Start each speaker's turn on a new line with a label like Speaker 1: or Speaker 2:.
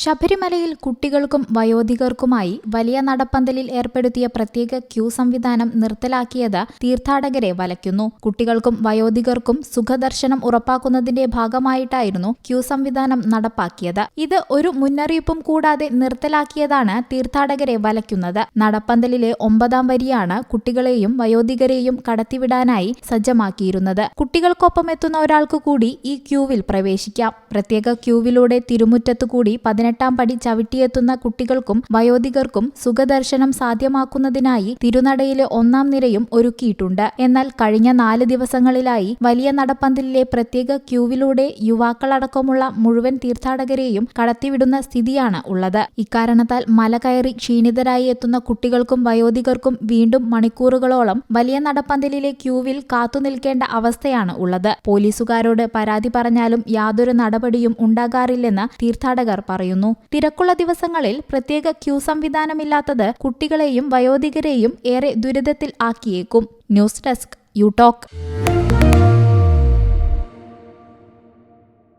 Speaker 1: ശബരിമലയിൽ കുട്ടികൾക്കും വയോധികർക്കുമായി വലിയ നടപ്പന്തലിൽ ഏർപ്പെടുത്തിയ പ്രത്യേക ക്യൂ സംവിധാനം നിർത്തലാക്കിയത് തീർത്ഥാടകരെ വലയ്ക്കുന്നു. കുട്ടികൾക്കും വയോധികർക്കും സുഖദർശനം ഉറപ്പാക്കുന്നതിന്റെ ഭാഗമായിട്ടായിരുന്നു ക്യൂ സംവിധാനം നടപ്പാക്കിയത്. ഇത് ഒരു മുന്നറിയിപ്പും കൂടാതെ നിർത്തലാക്കിയതാണ് തീർത്ഥാടകരെ വലയ്ക്കുന്നത്. നടപ്പന്തലിലെ ഒമ്പതാം വരിയാണ് കുട്ടികളെയും വയോധികരെയും കടത്തിവിടാനായി സജ്ജമാക്കിയിരുന്നത്. കുട്ടികൾക്കൊപ്പം എത്തുന്ന ഒരാൾക്ക് കൂടി ഈ ക്യൂവിൽ പ്രവേശിക്കാം. പ്രത്യേക ക്യൂവിലൂടെ തിരുമുറ്റത്തു കൂടി പതിനെട്ടാം പടി ചവിട്ടിയെത്തുന്ന കുട്ടികൾക്കും വയോധികർക്കും സുഖദർശനം സാധ്യമാക്കുന്നതിനായി തിരുനടയിലെ ഒന്നാം നിരയും ഒരുക്കിയിട്ടുണ്ട്. എന്നാൽ കഴിഞ്ഞ നാല് ദിവസങ്ങളിലായി വലിയ നടപ്പന്തലിലെ പ്രത്യേക ക്യൂവിലൂടെ യുവാക്കളടക്കമുള്ള മുഴുവൻ തീർത്ഥാടകരെയും കടത്തിവിടുന്ന സ്ഥിതിയാണ് ഉള്ളത്. ഇക്കാരണത്താൽ മല കയറി ക്ഷീണിതരായി എത്തുന്ന കുട്ടികൾക്കും വയോധികർക്കും വീണ്ടും മണിക്കൂറുകളോളം വലിയ നടപ്പന്തലിലെ ക്യൂവിൽ കാത്തുനിൽക്കേണ്ട അവസ്ഥയാണ് ഉള്ളത്. പോലീസുകാരോട് പരാതി പറഞ്ഞാലും യാതൊരു നടപടിയും ഉണ്ടാകാറില്ലെന്ന് തീർത്ഥാടകർ പറയുന്നു. തിരക്കുള്ള ദിവസങ്ങളിൽ പ്രത്യേക ക്യൂ സംവിധാനമില്ലാത്തത് കുട്ടികളെയും വയോധികരെയും ഏറെ ദുരിതത്തിൽ ആക്കിയേക്കും. News desk U talk